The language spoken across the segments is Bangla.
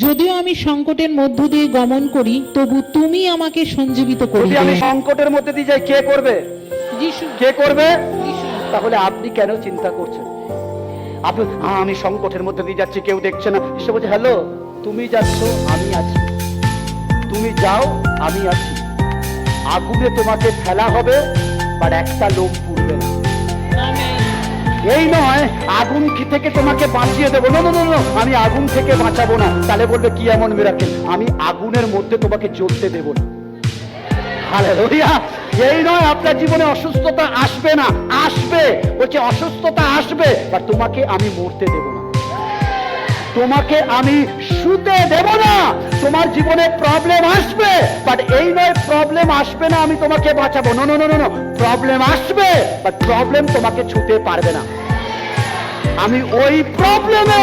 যদিও আমি সংকটের মধ্য দিয়ে গমন করি তবু তুমি আমাকে সঞ্জীবিত যদি করিবে আমি সংকটের মধ্যে দিয়ে যাই কে করবে? যিশু। কে করবে? যিশু। তাহলে আপনি কেন চিন্তা করছেন? আপনি আমি সংকটের মধ্যে দিয়ে যাচ্ছি কেউ দেখছে না। ঈশ্বর বলছে হ্যালো তুমি যাচ্ছ আমি আছি। তুমি যাও আমি আছি। আগুনে তোমাকে ফেলা হবে বাট একটা লোক পুড়বে না। এই নয়, আগুন থেকে তোমাকে বাঁচিয়ে দেবো? না না না আমি আগুন থেকে বাঁচাবো না। তাহলে বলবে, কি এমন মিরাকেল আমি আগুনের মধ্যে তোমাকে জ্বলতে দেবো না। হালেলুয়া এই নয়, আপনার জীবনে অসুস্থতা আসবে না, আসবে। বলছে, অসুস্থতা আসবে বাট তোমাকে আমি মরতে দেব না। তোমাকে আমি শুতে দেব না। তোমার জীবনে প্রবলেম আসবে বাট এই নয় প্রবলেম আসবে না, আমি তোমাকে বাঁচাবো। No no no no problem আসবে বাট প্রবলেম তোমাকে ছুতে পারবে না। আমি ওই প্রবলেমে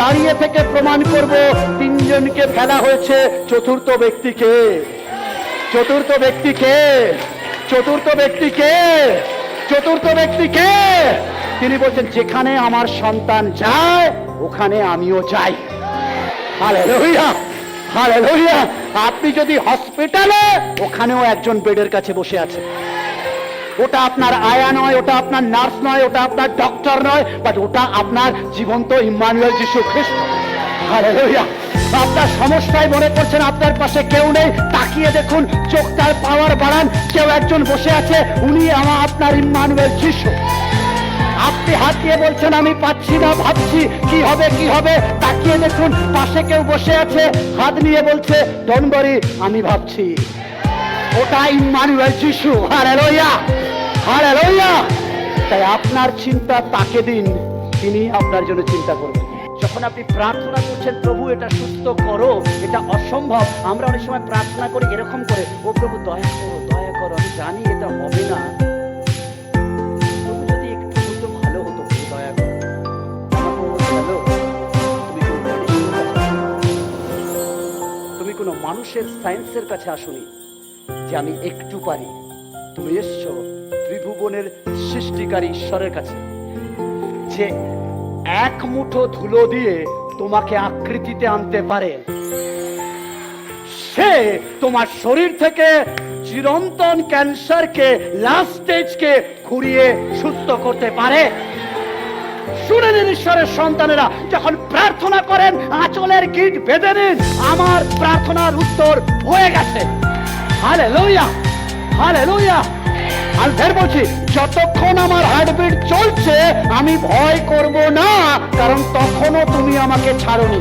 দাঁড়িয়ে থেকে প্রমাণ করব, তিনজনকে ফেলা হয়েছে চতুর্থ ব্যক্তিকে। চতুর্থ ব্যক্তিকে চতুর্থ ব্যক্তিকে চতুর্থ ব্যক্তিকে। তিনি বলছেন, যেখানে আমার সন্তান যায়, ওখানে আমিও যাই। হালেলুয়া হালেলুয়া আপনি যদি হসপিটালে, ওখানেও একজন বেডের কাছে বসে আছে। ওটা আপনার আয়া নয়, ওটা আপনার নার্স নয়, ওটা আপনার ডক্টর নয় বাট ওটা আপনার জীবন্ত ইম্মানুয়েল যিশু খ্রিস্ট। আপনার সমস্যায় মনে করছেন আপনার পাশে কেউ নেই, তাকিয়ে দেখুন, চোখটার পাওয়ার বাড়ান, কেউ একজন বসে আছে, উনি আমার, আপনার ইম্মানুয়েল যিশু। আপনি হাত দিয়ে বলছেন, আমি পাচ্ছি না, ভাবছি কি হবে কি হবে। তাকিয়ে দেখুন, পাশে কেউ বসে আছে। হাত নিয়ে বলছে, ডনবরি, আমি ভাবছি। ওটা ইম্মানুয়েল যিশু, হালেলুয়া হালেলুয়া। তাই আপনার চিন্তা তাকে দিন, তিনি আপনার জন্য চিন্তা করবেন। যখন আপনি প্রার্থনা করছেন, প্রভু, এটা সুস্থ করো, এটা অসম্ভব। আমরা অনেক সময় প্রার্থনা করি এরকম করে, ও প্রভু, দয়া করো দয়া করো, আমি জানি এটা হবে না। কোনো মানুষের সায়েন্সের কাছে আসুনি যে আমি একটু পারি। তুমি এসছো ত্রিভুবনের সৃষ্টিকারী ঈশ্বরের কাছে, যে এক মুঠো ধুলো দিয়ে তোমাকে আকৃতিতে আনতে পারে। সে তোমার শরীর থেকে চিরন্তন ক্যান্সারকে লাস্ট স্টেজকে ঘুরিয়ে সুস্থ করতে পারে। শুনে নিন ঈশ্বরের সন্তানেরা, যখন প্রার্থনা করেন, আঁচলের গিট বেঁধে নিন, আমার প্রার্থনার উত্তর হয়ে গেছে। হালে লইয়া হালে লইয়া আমি ফের বলছি, যতক্ষণ আমার হার্টবিট চলছে, আমি ভয় করব না, কারণ তখনও তুমি আমাকে ছাড়নি।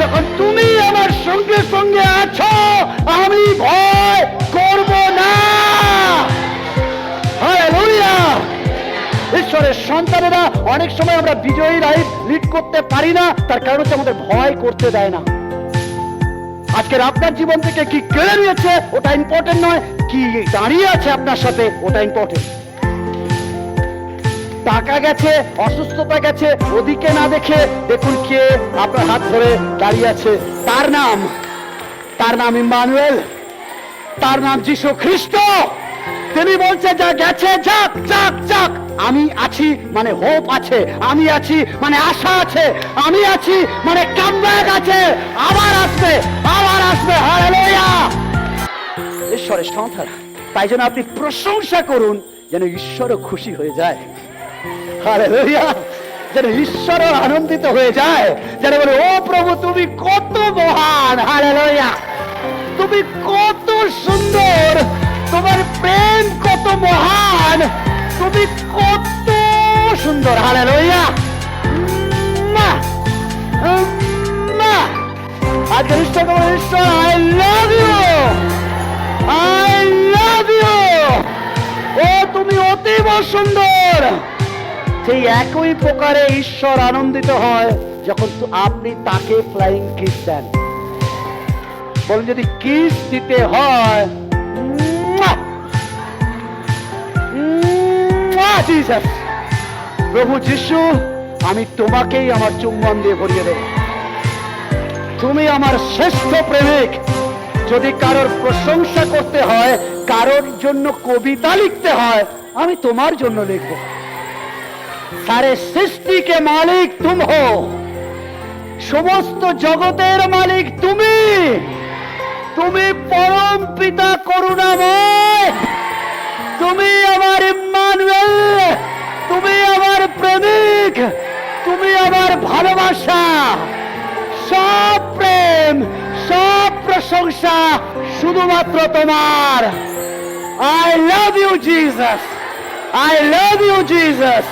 যখন তুমি আমার সঙ্গে সঙ্গে আছো সন্তানেরা অনেক সময় আমরা বিজয়ী লাইফ লিড করতে পারি না, তার কারণ হচ্ছে আমাদের ভয় করতে দেয় না। আজকের আপনার জীবন থেকে কি কেড়ে নিয়েছে, ওটা ইম্পর্টেন্ট নয়। কি দাঁড়িয়ে আছে আপনার সাথে, ওটা ইম্পর্টেন্ট টাকা গেছে, অসুস্থতা গেছে, ওদিকে না দেখে দেখুন কে আপনার হাত ধরে দাঁড়িয়ে আছে। তার নাম তার নাম ইম্মানুয়েল তার নাম যিশু খ্রিস্ট। তিনি বলছে, যা গেছে, যাক যাক যাক। আমি আছি মানে হোপ আছে, আমি আছি মানে আশা আছে, আমি আছি মানে কামব্যাক আছে, আবার আসবে আবার আসবে হালেলুয়া ঈশ্বরের সন্তান তাই জন্য আপনি প্রশংসা করুন যেন ঈশ্বরও খুশি হয়ে যায়। হালেলুয়া যেন ঈশ্বরও আনন্দিত হয়ে যায়, যেন বলে, ও প্রভু, তুমি কত মহান হালেলুয়া তুমি কত সুন্দর, তোমার প্রেম কত মহান তুমি কত সুন্দর হালে লইয়া ও, তুমি অতীব সুন্দর। সেই একই প্রকারে ঈশ্বর আনন্দিত হয় যখন আপনি তাকে ফ্লাইং কিস দেন। বলুন, যদি কিস দিতে হয় জিসাস প্রভু যিশু, আমি তোমাকেই আমার চুম্বন দিয়ে ভরিয়ে দেব। তুমি আমার শ্রেষ্ঠ প্রেমিক। যদি কারোর প্রশংসা করতে হয়, কারোর জন্য কবিতা লিখতে হয়, আমি তোমার জন্য লিখব। সারে সৃষ্টিকে মালিক তুম হো। সমস্ত জগতের মালিক তুমি। তুমি পরম পিতা করুণাময়। তুমি আমার ইম্মানুয়েল। তুমি আমার প্রেমিক, তুমি আমার ভালোবাসা, সব প্রেম, সব প্রশংসা শুধুমাত্র তোমার। I love you Jesus I love you Jesus